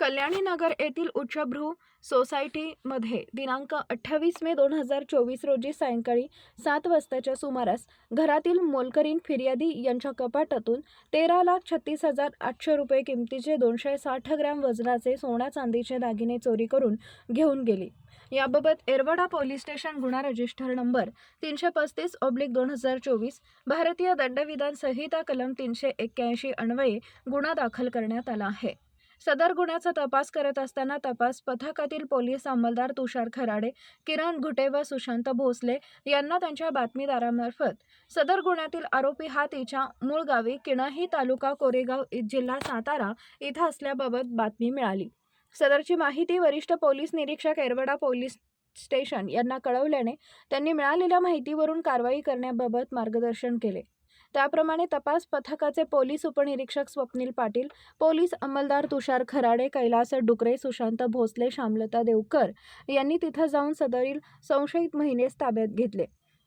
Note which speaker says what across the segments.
Speaker 1: कल्याणी नगर येथील उच्चभ्रू सोसायटीमध्ये दिनांक अठ्ठावीस मे दोन हजार चोवीस रोजी सायंकाळी सात वाजताच्या सुमारास घरातील मोलकरीन फिर्यादी यांच्या कपाटातून तेरा लाख छत्तीस हजार आठशे रुपये किमतीचे दोनशे साठ ग्रॅम वजनाचे सोन्या चांदीचे दागिने चोरी करून घेऊन गेली. याबाबत एरवडा पोलीस स्टेशन गुन्हा रजिस्टर नंबर तीनशे पस्तीस ऑब्लिक दोन हजार चोवीस भारतीय दंडविधान संहिता कलम तीनशे एक्क्याऐंशी अन्वये गुन्हा दाखल करण्यात आला आहे. सदर गुन्ह्याचा तपास करत असताना तपास पथकातील पोलीस अंमलदार तुषार खराडे किरण घुटे व सुशांत भोसले यांना त्यांच्या बातमीदारामार्फत सदर गुन्ह्यातील आरोपी हा तिच्या मूळ गावी किणही तालुका कोरेगाव इ- जिल्हा सातारा इथं असल्याबाबत बातमी मिळाली. सदरची माहिती वरिष्ठ पोलीस निरीक्षक एरवडा पोलीस स्टेशन यांना कळवल्याने त्यांनी मिळालेल्या माहितीवरून कारवाई करण्याबाबत मार्गदर्शन केले. त्याप्रमाणे तपास पथकाचे पोलीस उपनिरीक्षक स्वप्नील पाटील पोलीस अंमलदार तुषार खराडे कैलास डुकरे सुशांत भोसले श्यामलता देवकर यांनी तिथं जाऊन सदरील संशयित महिनेस ताब्यात घेतले.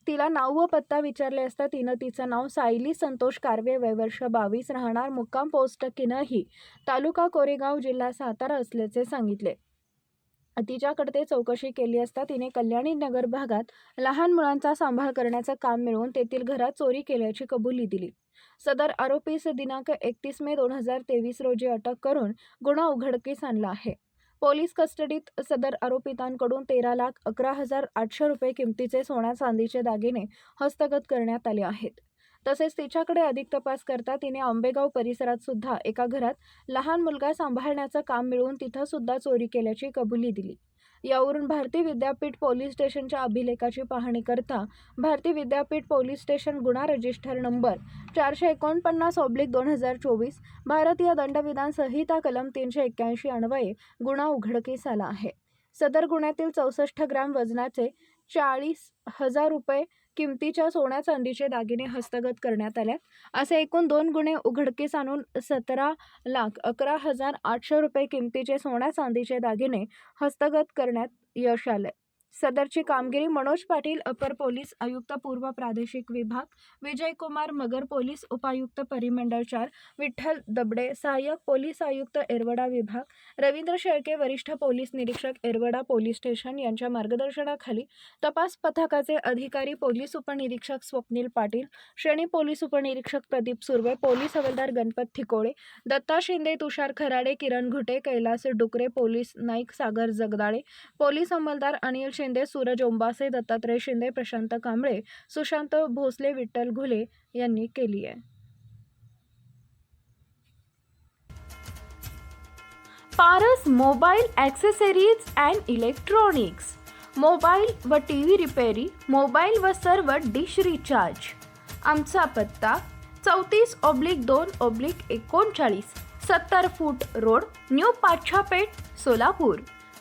Speaker 1: तिला नाव व पत्ता विचारले असता तिनं तिचं नाव सायली संतोष कारवे वयवर्ष बावीस राहणार मुक्काम पोस्ट किनही तालुका कोरेगाव जिल्हा सातारा असल्याचे सांगितले. तिच्याकडे चौकशी केली असता तिने कल्याणी नगर भागात लहान मुलांचा सांभाळ करण्याचं काम मिळवून तेथील घरात चोरी केल्याची कबुली दिली. सदर आरोपीस दिनांक एकतीस मे दोन हजार तेवीस रोजी अटक करून गुन्हा उघडकीस आणला आहे. पोलीस कस्टडीत सदर आरोपितांकडून तेरा लाख अकरा हजार आठशे रुपये किमतीचे सोन्या चांदीचे दागिने हस्तगत करण्यात आले आहेत. तसेच तिच्याकडे अधिक तपास करता तिने आंबेगाव परिसरात सुद्धा एका घरात लहान मुलगा सांभाळण्याचं काम मिळवून तिथं सुद्धा चोरी केल्याची कबुली दिली. यावरून भारती विद्यापीठ पोलीस स्टेशनच्या अभिलेखाची पाहणी करता भारती विद्यापीठ पोलीस स्टेशन गुन्हा रजिस्टर नंबर चारशे एकोणपन्नास ऑब्लिक दोन हजार चोवीस भारतीय दंडविधान संहिता कलम तीनशे एक्क्याऐंशी अन्वये गुन्हा उघडकीस आला आहे. सदर गुन्ह्यातील चौसष्ट ग्रॅम वजनाचे चाळीस हजार रुपये किमतीच्या सोन्या चांदीचे दागिने हस्तगत करण्यात आले. असे एकूण दोन गुन्हे उघडकीस आणून सतरा लाख अकरा हजार आठशे रुपये किमतीचे सोन्या चांदीचे दागिने हस्तगत करण्यात यश आले. सदरची कामगिरी मनोज पाटील अपर पोलीस आयुक्त पूर्व प्रादेशिक विभाग विजयकुमार मगर पोलीस उपायुक्त परिमंडळ चार विठ्ठल दबडे सहाय्यक पोलीस आयुक्त एरवडा विभाग रवींद्र शेळके वरिष्ठ पोलीस निरीक्षक एरवडा पोलीस स्टेशन यांच्या मार्गदर्शनाखाली तपास पथकाचे अधिकारी पोलीस उपनिरीक्षक स्वप्नील पाटील श्रेणी पोलीस उपनिरीक्षक प्रदीप सुर्वे पोलीस हवालदार गणपत थिकोळे दत्ता शिंदे तुषार खराडे किरण घुटे कैलास डुकरे पोलीस नाईक सागर जगदाळे पोलीस अंमलदार अनिल शिंदे सूरज ओंबासे दत्तात्रय शिंदे प्रशांत कांबळे सुशांत भोसले विठ्ठल घुले यांनी केली आहे. Paras mobile accessories and electronics. Mobile व टी व्ही रिपेरी मोबाईल व सर्व डिश रिचार्ज. आमचा पत्ता चौतीस ऑब्लिक दोन ऑब्लिक एकोणचाळीस सत्तर feet road new Pachhapeth Solapur.